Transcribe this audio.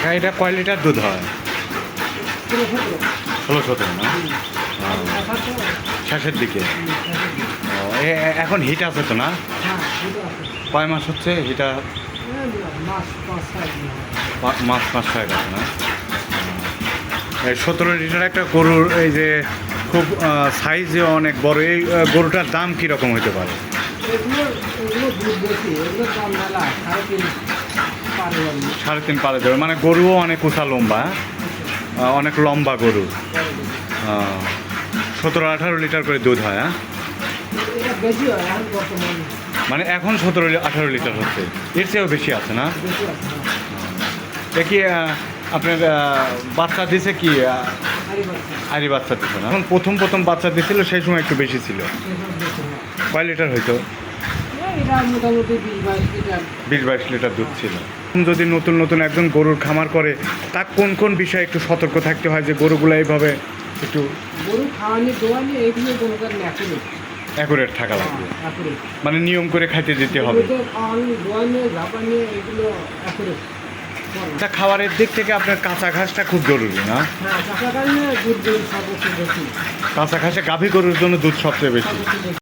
কাকা এটা কয় লিটার দুধ হয়? ষোলো সতেরো, না? শেষের দিকে। এখন হিট আছে তো, না? কয় মাস হচ্ছে হিটা? মাস ছয় মাস হয়ে গেছে না? সতেরো লিটার একটা গরুর এই যে খুব সাইজে অনেক বড়, এই গরুটার দাম কীরকম হতে পারে? সাড়ে তিন পারে দেবে মানে গরুও অনেক উঁচা লম্বা অনেক লম্বা গরু। সতেরো আঠারো লিটার করে দুধ হয় হ্যাঁ? মানে এখন সতেরো আঠারো লিটার হচ্ছে। এর চেয়েও বেশি আছে না? আহ, আপনার বাচ্চা দিছে কি আরে বাচ্চা দিছে না? এখন প্রথম প্রথম বাচ্চা দিছিল সেই সময় একটু বেশি ছিল। কয় লিটার মোটামুটি বিশ বাইশ লিটার। দুধ ছিল। যদি নতুন নতুন একজন গরুর খামার করে তা কোন কোন বিষয়ে একটু সতর্ক থাকতে হয় যে গরুগুলো এইভাবে একটু গরু খাওয়ানি দোয়ানি এইগুলো কোনো অ্যাকুরেট থাকা লাগবে। মানে নিয়ম করে খাইতে দিতে হবে। তা খাবারের দিক থেকে আপনার কাঁচা ঘাসটা খুব জরুরি না? হ্যাঁ কাঁচা ঘাসে গাভী গরুর জন্য দুধ সবচেয়ে বেশি।